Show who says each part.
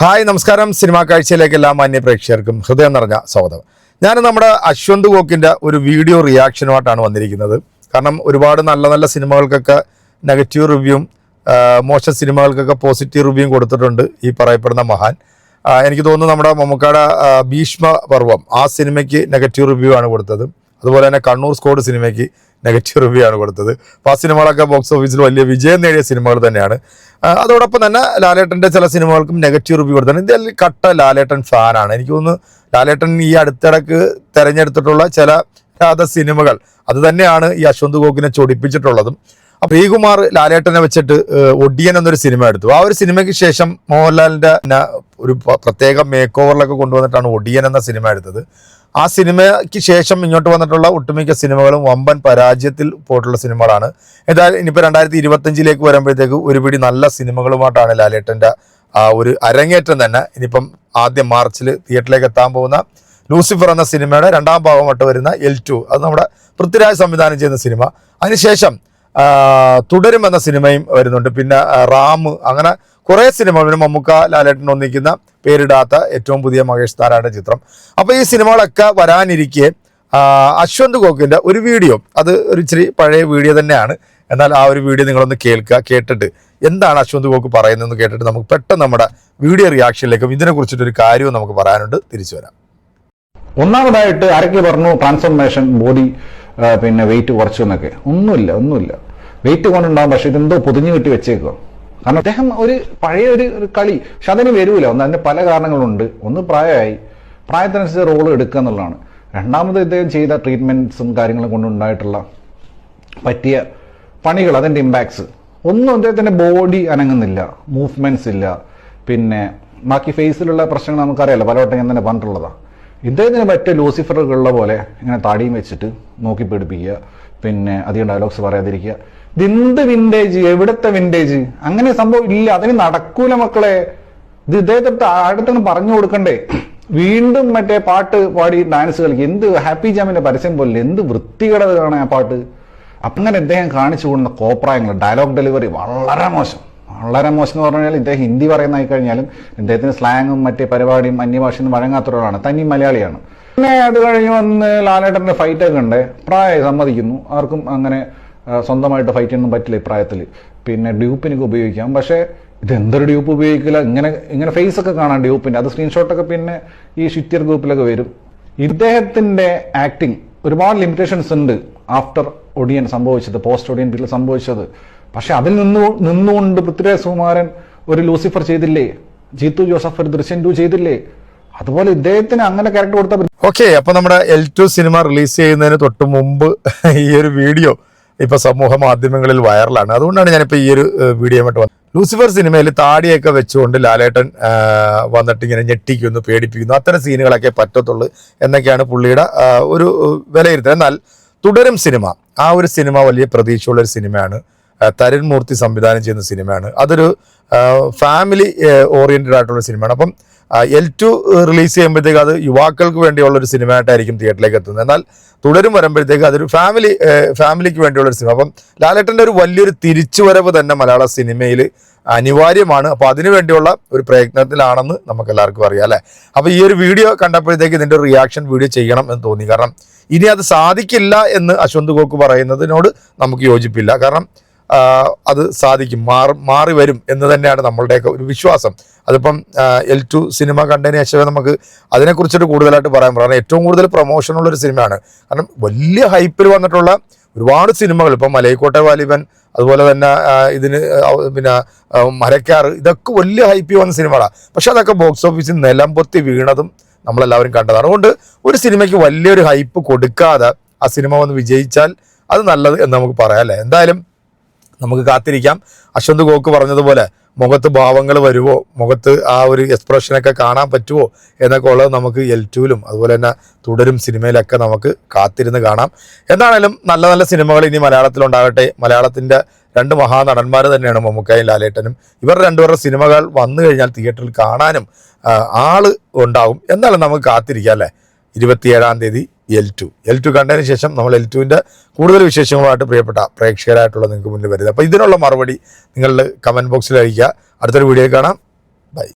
Speaker 1: Hi നമസ്കാരം. Cinema കാഴ്ചയിലേക്ക് എല്ലാ മാന്യ പ്രേക്ഷകർക്കും ഹൃദയം നിറഞ്ഞ സ്വാഗതം. ഞാൻ നമ്മുടെ അശ്വന്ത് ഗോക്കിന്റെ ഒരു വീഡിയോ റിയാക്ഷനുമായിട്ടാണ് വന്നിരിക്കുന്നത്. കാരണം ഒരുപാട് നല്ല നല്ല സിനിമകൾക്കൊക്കെ നെഗറ്റീവ് റിവ്യൂവും മോശം സിനിമകൾക്കൊക്കെ പോസിറ്റീവ് റിവ്യൂവും കൊടുത്തിട്ടുണ്ട് ഈ പറയപ്പെടുന്ന മഹാൻ. എനിക്ക് തോന്നുന്നു നമ്മുടെ മമ്മക്കാട ഭീഷ്മ പർവം ആ സിനിമയ്ക്ക് നെഗറ്റീവ് റിവ്യൂ ആണ് കൊടുത്തത്. അതുപോലെ തന്നെ കണ്ണൂർ സ്കോഡ് സിനിമയ്ക്ക് നെഗറ്റീവ് റിവ്യൂ ആണ് കൊടുത്തത്. അപ്പോൾ ആ സിനിമകളൊക്കെ ബോക്സ് ഓഫീസിൽ വലിയ വിജയം നേടിയ സിനിമകൾ തന്നെയാണ്. അതോടൊപ്പം തന്നെ ലാലേട്ടന്റെ ചില സിനിമകൾക്കും നെഗറ്റീവ് റിവ്യൂ കൊടുത്താണ് ഇതിൽ കട്ട ലാലേട്ടൻ ഫാനാണ് എനിക്ക് തോന്നുന്നു ലാലേട്ടൻ ഈ അടുത്തിടക്ക് തിരഞ്ഞെടുത്തിട്ടുള്ള ചില രാധ സിനിമകൾ അത് തന്നെയാണ് ഈ അശ്വന്ത് ഗോഗിനെ ചൊടിപ്പിച്ചിട്ടുള്ളതും. അപ്പൊ ശ്രീകുമാർ ലാലേട്ടനെ വെച്ചിട്ട് ഒടിയൻ എന്നൊരു സിനിമ എടുത്തു. ആ ഒരു സിനിമയ്ക്ക് ശേഷം മോഹൻലാലിന്റെ ഒരു പ്രത്യേക മേക്ക് ഓവറിലൊക്കെ കൊണ്ടുവന്നിട്ടാണ് ഒടിയൻ എന്ന സിനിമ എടുത്തത്. ആ സിനിമയ്ക്ക് ശേഷം ഇങ്ങോട്ട് വന്നിട്ടുള്ള ഒട്ടുമിക്ക സിനിമകളും വമ്പൻ പരാജയത്തിൽ പോയിട്ടുള്ള സിനിമകളാണ്. എന്തായാലും ഇനിയിപ്പോൾ രണ്ടായിരത്തി ഇരുപത്തഞ്ചിലേക്ക് വരുമ്പോഴത്തേക്ക് ഒരുപിടി നല്ല സിനിമകളുമായിട്ടാണ് ലാലേട്ടന്റെ ആ ഒരു അരങ്ങേറ്റം തന്നെ. ഇനിയിപ്പം ആദ്യം മാർച്ചിൽ തിയേറ്ററിലേക്ക് എത്താൻ പോകുന്ന ലൂസിഫർ എന്ന സിനിമയുടെ രണ്ടാം ഭാഗമായിട്ട് വരുന്ന എൽ ടു അത് നമ്മുടെ പൃഥ്വിരാജ് സംവിധാനം ചെയ്യുന്ന സിനിമ. അതിനുശേഷം തുടരും എന്ന സിനിമയും വരുന്നുണ്ട്. പിന്നെ റാം അങ്ങനെ കുറേ സിനിമകൾ. പിന്നെ മമ്മൂക്ക ലാലേട്ടൻ ഒന്നിക്കുന്ന പേരിടാത്ത ഏറ്റവും പുതിയ മഹേഷ് താരായുടെ ചിത്രം. അപ്പോൾ ഈ സിനിമകളൊക്കെ വരാനിരിക്കെ അശ്വന്ത് ഗോക്കിന്റെ ഒരു വീഡിയോ അത് ഒരു ഇച്ചിരി പഴയ വീഡിയോ തന്നെയാണ്. എന്നാൽ ആ ഒരു വീഡിയോ നിങ്ങളൊന്ന് കേൾക്കുക കേട്ടിട്ട് എന്താണ് അശ്വന്ത് ഗോക്ക് പറയുന്നതെന്ന് കേട്ടിട്ട് നമുക്ക് പെട്ടെന്ന് നമ്മുടെ വീഡിയോ റിയാക്ഷനിലേക്കും ഇതിനെ കുറിച്ചിട്ടൊരു കാര്യവും നമുക്ക് പറയാനുണ്ട്. തിരിച്ചു വരാം.
Speaker 2: ഒന്നാമതായിട്ട് ആരൊക്കെ പറഞ്ഞു ട്രാൻസ്ഫോർമേഷൻ ബോഡി പിന്നെ വെയിറ്റ് കുറച്ചു എന്നൊക്കെ. ഒന്നുമില്ല ഒന്നുമില്ല. വെയിറ്റ് കൊണ്ടുണ്ടാകും പക്ഷെ ഇതെന്തോ പൊതിഞ്ഞു കെട്ടി വെച്ചേക്കോ കാരണം അദ്ദേഹം ഒരു പഴയ ഒരു കളി. പക്ഷെ അതിന് വരൂല ഒന്ന് അതിന് പല കാരണങ്ങളുണ്ട്. ഒന്ന് പ്രായമായി. പ്രായത്തിനനുസരിച്ച് റോൾ എടുക്കുക എന്നുള്ളതാണ്. രണ്ടാമത് ഇദ്ദേഹം ചെയ്ത ട്രീറ്റ്മെന്റ്സും കാര്യങ്ങളും കൊണ്ടുണ്ടായിട്ടുള്ള പറ്റിയ പണികൾ അതിന്റെ ഇമ്പാക്ട്സ് ഒന്നും അദ്ദേഹത്തിന്റെ ബോഡി അനങ്ങുന്നില്ല. മൂവ്മെന്റ്സ് ഇല്ല. പിന്നെ ബാക്കി ഫേസിലുള്ള പ്രശ്നങ്ങൾ നമുക്കറിയാലോ. പലവട്ടം ഞാൻ തന്നെ പറഞ്ഞിട്ടുള്ളതാണ് ഇദ്ദേഹത്തിന് മറ്റേ ലൂസിഫറുകളുള്ള പോലെ ഇങ്ങനെ താടിയും വെച്ചിട്ട് നോക്കി പിടിപ്പിക്കുക. പിന്നെ അധികം ഡയലോഗ്സ് പറയാതിരിക്കുക. ഇതെന്ത് വിന്റേജ് എവിടുത്തെ വിന്റേജ് അങ്ങനെ സംഭവം ഇല്ല. അതിന് നടക്കൂല മക്കളെ. ഇത് ഇദ്ദേഹത്തെ അടുത്തൊന്ന് പറഞ്ഞു കൊടുക്കണ്ടേ. വീണ്ടും മറ്റേ പാട്ട് പാടി ഡാൻസ് കളിക്കുക എന്ത് ഹാപ്പി ജാമിന്റെ പരസ്യം പോലെ എന്ത് വൃത്തികേടത് കാണാൻ ആ പാട്ട്. അങ്ങനെ ഇദ്ദേഹം കാണിച്ചു കൊടുക്കുന്ന കോപ്രായങ്ങൾ ഡയലോഗ് ഡെലിവറി വളരെ മോശം. വളരെ മോശം എന്ന് പറഞ്ഞു കഴിഞ്ഞാൽ ഇദ്ദേഹം ഹിന്ദി പറയുന്നതായി കഴിഞ്ഞാലും ഇദ്ദേഹത്തിന് സ്ലാങ്ങും മറ്റേ പരിപാടിയും അന്യഭാഷയും വഴങ്ങാത്ത ഒരാളാണ് തനി മലയാളിയാണ്. പിന്നെ അത് കഴിഞ്ഞ് വന്ന് ലാലേട്ടന്റെ ഫൈറ്റൊക്കെ ഉണ്ട്. പ്രായം സമ്മതിക്കുന്നു. ആർക്കും അങ്ങനെ സ്വന്തമായിട്ട് ഫൈറ്റ് ഒന്നും പറ്റില്ല ഇപ്രായത്തിൽ പിന്നെ ഡ്യൂപ്പിനൊക്കെ ഉപയോഗിക്കാം. പക്ഷേ ഇതെന്തൊരു ഡ്യൂപ്പ് ഉപയോഗിക്കില്ല? ഇങ്ങനെ ഇങ്ങനെ ഫേസ് ഒക്കെ കാണാം ഡ്യൂപ്പിന്റെ അത് സ്ക്രീൻഷോട്ടൊക്കെ പിന്നെ ഈ ഷിറ്റിയർ ഗ്രൂപ്പിലൊക്കെ വരും. ഇദ്ദേഹത്തിന്റെ ആക്ടിങ് ഒരുപാട് ലിമിറ്റേഷൻസ് ഉണ്ട് ആഫ്റ്റർ ഒഡിയൻ സംഭവിച്ചത് പോസ്റ്റ് ഒഡിയൻ പീരിയഡ് സംഭവിച്ചത്. പക്ഷെ അതിൽ നിന്നു നിന്നുകൊണ്ട് പൃഥ്വിരാജ് സുകുമാരൻ ഒരു ലൂസിഫർ ചെയ്തില്ലേ? ജീത്തു ജോസഫ് ഒരു ദൃശ്യം ടു ചെയ്തില്ലേ? അതുപോലെ ഇദ്ദേഹത്തിന് അങ്ങനെ ക്യാരക്ടർ കൊടുത്ത
Speaker 1: ഓക്കെ അപ്പൊ നമ്മുടെ എൽ ടു സിനിമ റിലീസ് ചെയ്യുന്നതിന് തൊട്ട് മുമ്പ് ഈ ഒരു വീഡിയോ ഇപ്പൊ സമൂഹ മാധ്യമങ്ങളിൽ വൈറലാണ് അതുകൊണ്ടാണ് ഞാനിപ്പോ ഈ ഒരു വീഡിയോയുമായിട്ട് വന്നത്. ലൂസിഫർ സിനിമയിൽ താടിയൊക്കെ വെച്ചുകൊണ്ട് ലാലേട്ടൻ വന്നിട്ട് ഇങ്ങനെ ഞെട്ടിക്കുന്നു പേടിപ്പിക്കുന്നു. അത്തരം സീനുകളൊക്കെ പറ്റത്തുള്ളൂ എന്നൊക്കെയാണ് പുള്ളിയുടെ ഒരു വിലയിരുത്തൽ. എന്നാൽ തുടരും സിനിമ ആ ഒരു സിനിമ വലിയ പ്രതീക്ഷയുള്ള ഒരു സിനിമയാണ് തരുൺ മൂർത്തി സംവിധാനം ചെയ്യുന്ന സിനിമയാണ്. അതൊരു ഫാമിലി ഓറിയന്റഡ് ആയിട്ടുള്ള സിനിമയാണ്. അപ്പം എൽ ടു റിലീസ് ചെയ്യുമ്പോഴത്തേക്ക് അത് യുവാക്കൾക്ക് വേണ്ടിയുള്ള ഒരു സിനിമയായിട്ടായിരിക്കും തിയേറ്ററിലേക്ക് എത്തുന്നത്. എന്നാൽ തുടരും വരുമ്പോഴത്തേക്ക് അതൊരു ഫാമിലി ഫാമിലിക്ക് വേണ്ടിയുള്ള ഒരു സിനിമ. അപ്പം ലാലേട്ടന്റെ ഒരു വലിയൊരു തിരിച്ചുവരവ് തന്നെ മലയാള സിനിമയിൽ അനിവാര്യമാണ്. അപ്പോൾ അതിനു വേണ്ടിയുള്ള ഒരു പ്രയത്നത്തിലാണെന്ന് നമുക്ക് എല്ലാവർക്കും അറിയാം അല്ലേ? അപ്പോൾ ഈ ഒരു വീഡിയോ കണ്ടപ്പോഴത്തേക്ക് ഇതിന്റെ റിയാക്ഷൻ വീഡിയോ ചെയ്യണം എന്ന് തോന്നി. കാരണം ഇനി അത് സാധിക്കില്ല എന്ന് അശ്വന്ത് ഗോക്ക് പറയുന്നതിനോട് നമുക്ക് യോജിപ്പില്ല. കാരണം അത് സാധിക്കും. മാറി മാറി വരും എന്ന് തന്നെയാണ് നമ്മളുടെയൊക്കെ ഒരു വിശ്വാസം. അതിപ്പം എൽ ടു സിനിമ കണ്ടതിന് ശേഷമേ നമുക്ക് അതിനെക്കുറിച്ചിട്ട് കൂടുതലായിട്ട് പറയാൻ പറയാം ഏറ്റവും കൂടുതൽ പ്രൊമോഷനുള്ള ഒരു സിനിമയാണ്. കാരണം വലിയ ഹൈപ്പിൽ വന്നിട്ടുള്ള ഒരുപാട് സിനിമകൾ. ഇപ്പം മലയക്കോട്ടെ വാലിബൻ അതുപോലെ തന്നെ ഇതിന് പിന്നെ മരക്കാർ ഇതൊക്കെ വലിയ ഹൈപ്പിൽ വന്ന സിനിമകളാണ് പക്ഷെ അതൊക്കെ ബോക്സ് ഓഫീസിൽ നിലമ്പൊത്തി വീണതും നമ്മളെല്ലാവരും കണ്ടതാണ്. അതുകൊണ്ട് ഒരു സിനിമയ്ക്ക് വലിയൊരു ഹൈപ്പ് കൊടുക്കാതെ ആ സിനിമ വന്ന് വിജയിച്ചാൽ അത് നല്ലത് എന്ന് നമുക്ക് പറയാം അല്ലേ? എന്തായാലും നമുക്ക് കാത്തിരിക്കാം. അശ്വന്ത് ഗോക്ക് പറഞ്ഞതുപോലെ മുഖത്ത് ഭാവങ്ങൾ വരുമോ മുഖത്ത് ആ ഒരു എക്സ്പ്രഷനൊക്കെ കാണാൻ പറ്റുമോ എന്നൊക്കെ ഉള്ളത് നമുക്ക് എൽ ടുവിലും അതുപോലെ തന്നെ തുടരും സിനിമയിലൊക്കെ നമുക്ക് കാത്തിരുന്ന് കാണാം. എന്താണേലും നല്ല നല്ല സിനിമകൾ ഇനി മലയാളത്തിലുണ്ടാകട്ടെ മലയാളത്തിന്റെ രണ്ട് മഹാനടന്മാർ തന്നെയാണ് മമ്മൂക്കായും ലാലേട്ടനും. ഇവർ രണ്ടുപേരുടെ സിനിമകൾ വന്നു കഴിഞ്ഞാൽ തിയേറ്ററിൽ കാണാനും ആൾ ഉണ്ടാകും. എന്നാലും നമുക്ക് കാത്തിരിക്കാം അല്ലേ? ഇരുപത്തിയേഴാം തീയതി എൽ ടു എൽ ടു കണ്ടതിന് ശേഷം നമ്മൾ എൽ ടുവിന്റെ കൂടുതൽ വിശേഷങ്ങളുമായിട്ട് പ്രിയപ്പെട്ട പ്രേക്ഷകരായിട്ടുള്ള നിങ്ങൾക്ക് മുന്നിൽ വരുന്നത്. അപ്പോൾ ഇതിനുള്ള മറുപടി നിങ്ങളുടെ കമന്റ് ബോക്സിൽ അയക്കുക അടുത്തൊരു വീഡിയോ കാണാം.